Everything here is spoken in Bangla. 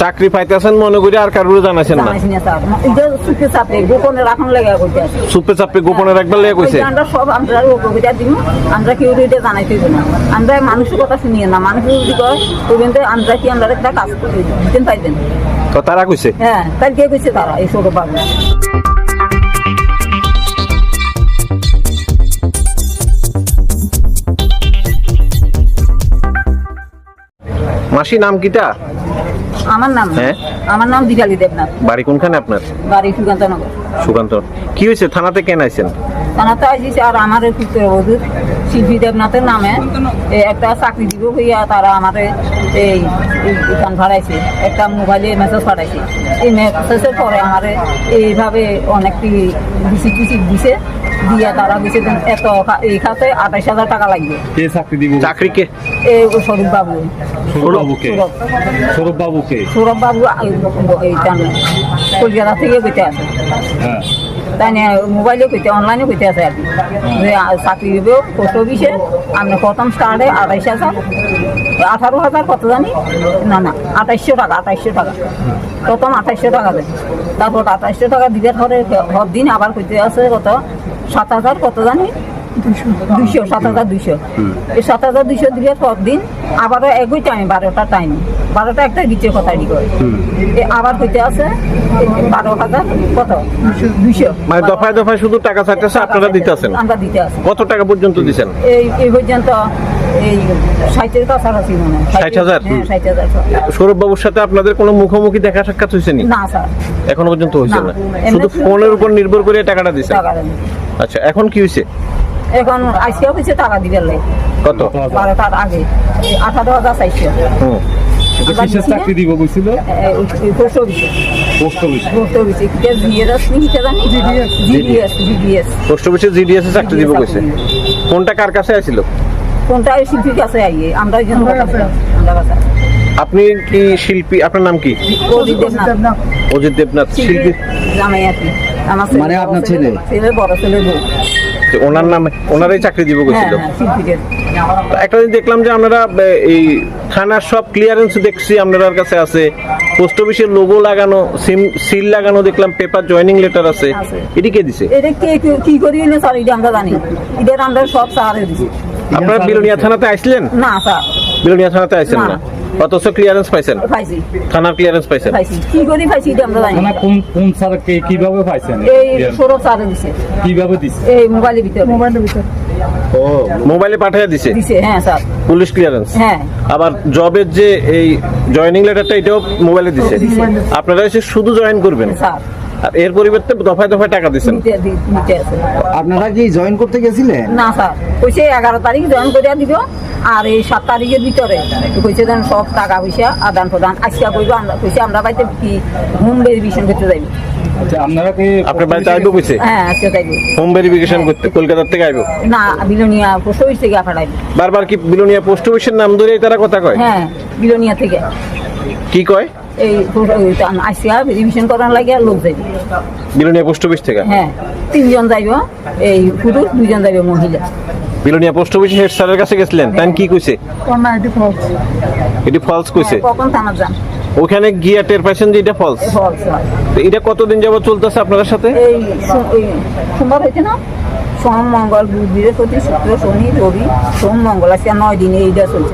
চাকরি পাইতেছেন মনে করি আর কারোর জানাইছেন না। সুপে চাপে গোপনে রাখবার লেগে কইছে আমরা সব আমরা দিব আমরা কেউ এটা জানাইতে দিব না। আমরা মানুষের কথা শুনিয়ে না। মানুষ যদি কয় থেকে আমরা কি আমরা একটা কাজ করে দিতেন তো তারা কইছে? হ্যাঁ তাই কে কইছে তারা এই ছোট বাবু মাসি নাম কিটা? আমার নাম হ্যাঁ? আমার নাম দিঘালি দেবনাথ। বাড়ি কোনখানে আপনার? বাড়ি সুকান্তনগর। সুকান্ত কি হয়েছে? থানাতে কেন আইছেন? থানাতে আইছি আর আমার পুত্র শিল্পী দেবনাথের নামে একটা চাকরি দিব হইয়া তারা আমার এই গান ভাড়াইছে একটা মোবাইলে মেসেজ পাঠাইছে এই মেসেজের পরে আমার এইভাবে অনেকটি রিসিট টিসিট দিছে। দিয়া তারা দিছে এত এই খাতে আঠাইশ হাজার টাকা লাগবে। কে চাকরি দিব? চাকরি কে? এই স্বরূপ বাবু। সৌরভ বাবুকে? সৌরভ। সৌরভ সৌরভ বাবু এই জানে কলকাতা থেকে কইতে আছে হ্যাঁ। তাই মোবাইলে কইতে অনলাইনে কইতে আছে আর কি। চাকরি দিবে পোস্ট অফিসে আপনি প্রথম স্টার্টে আঠাইশ হাজার। আঠারো হাজার কত জানি? না না, আঠাইশশো টাকা আঠাইশশো টাকা। প্রথম আঠাইশশো টাকা দেয়। তারপর আঠাইশশো টাকা দিতে ধরে দিন আবার কইতে আছে কত? সাত হাজার কত জানি? দুইশো সাত হাজার দুইশো। এই সাত হাজার দুইশো দিলে পর দিন আবারও একই টাইম বারোটা টাইম বারোটা একটা কথা করে আবার হইতে আছে বারো হাজার কত? দুইশো। মানে দফায় দফায় শুধু টাকা চাইতেছে আপনারা দিতেছেন? আমরা দিতে আছি। কত টাকা পর্যন্ত এই এই পর্যন্ত এই ষাটের কাছাকাছি মনে হয়। 60,000? ষাট হাজার সৌরভ বাবুর সাথে আপনাদের কোনো মুখোমুখি দেখা সাক্ষাৎ হয়েছে নি? না স্যার। এখনও পর্যন্ত হয়েছে না। শুধু ফোনের উপর নির্ভর করে টাকাটা আচ্ছা এখন কি হয়েছে? এখন আজকে হয়েছে টাকা দিবে লাই কত? বারোটার আগে। আঠারো হাজার চাইছে। হুম। চাকরি দিব বলছিল পোস্ট অফিসে। Post office. পোস্ট অফিসে। জিএস নি কি জানি? জিডিএস। জিডিএস পোস্ট অফিসে জিডিএস এ চাকরি দিব কইছে। কোনটা কার কাছে আছিল কোনটা এই শিল্পীর কাছে আইয়ে? আমরা ওই জন্য কথা বলি। আমরা কথা আপনি কি শিল্পী? আপনার নাম কি? অজিত দেবনাথ। অজিত দেবনাথ শিল্পী। জামাই আর কি মানে আপনার ছেলে? ছেলে? বড় ছেলে ওনার নামে ওনারাই চাকরি দিব হ্যাঁ কইছিল হ্যাঁ তো একটা দিন দেখলাম যে আপনারা এ, এই থানার সব ক্লিয়ারেন্স দেখছি আপনার কাছে আছে। পোস্ট অফিসের লোগো লাগানো সিম সিল লাগানো দেখলাম পেপার জয়েনিং লেটার আছে। এটি কে দিছে? এটা কে কে- করি না স্যার এটা আমরা জানি। এদের আমরা সব স্যারে দিছি। আপনারা বিলোনিয়া থানাতে আইছিলেন না স্যার। বিলোনিয়া থানাতে আইছেন না। না? অথচ ক্লিয়ারেন্স পাইছেন? পাইছি। থানার ক্লিয়ারেন্স পাইছেন? পাইছি। কি করি পাইছি এটা আমরা জানি মানে কোন কোন স্যারকে কীভাবে পাইছেন? এই সৌরভ স্যারে দিছে। কীভাবে দিছে? এই মোবাইলের ভিতরে। মোবাইলের ভিতরে। ও মোবাইলে পাঠিয়ে দিছে? দিছে হ্যাঁ স্যার পুলিশ ক্লিয়ারেন্স হ্যাঁ। আবার জবের যে এই জয়েনিং লেটারটা এটাও মোবাইলে দিছে। আপনারা এসে শুধু জয়েন করবেন? স্যার। আর এর পরিবর্তে দফায় দফায় টাকা দিচ্ছেন আপনারা কি জয়েন করতে গেছিলেন? না স্যার। কইছে এগারো তারিখ জয়েন করিয়া দিব। আর এই সাত তারিখের ভিতরে কইছে দেন সব টাকা পয়সা আদান প্রদান। আজকে কইব আমরা কইছে আমরা বাড়িতে কি হোম ভেরিফিকেশন করতে যাইব। আচ্ছা আপনারা কি আপনার বাড়িতে আইবো কইছে? হ্যাঁ আজকে যাইব হোম ভেরিফিকেশন করতে কলকাতার থেকে আইবো? না বিলোনিয়া পোস্ট অফিস থেকে পাঠাইব বারবার কি বিলোনিয়া পোস্ট অফিসের নাম ধরে তারা কথা কয়? হ্যাঁ বিলোনিয়া থেকে। কি কয়? এই আসিয়া ভেরিফিকেশন করার লাগে লোক যাইব। বিলোনিয়া পোস্ট অফিস থেকে? হ্যাঁ তিনজন যাইব এই পুরুষ দুইজন যাইব মহিলা। বিলোনিয়া পোস্ট অফিস হেড স্যারের কাছে গেছিলেন। তাই কি কইছে? এটি ফলস কইছে। হ্যাঁ, কখন থানা যান? ওখানে গিয়া টের পাইছেন যে এটা ফলস ফলস হয়। এটা কতদিন যাবত চলতেছে আপনাদের সাথে? এই সোমবার হয়েছে না? সোম মঙ্গল বুধ বৃহস্পতি শুক্র শনি রবি সোম মঙ্গল আছে নয় দিনে এইটা চলছে।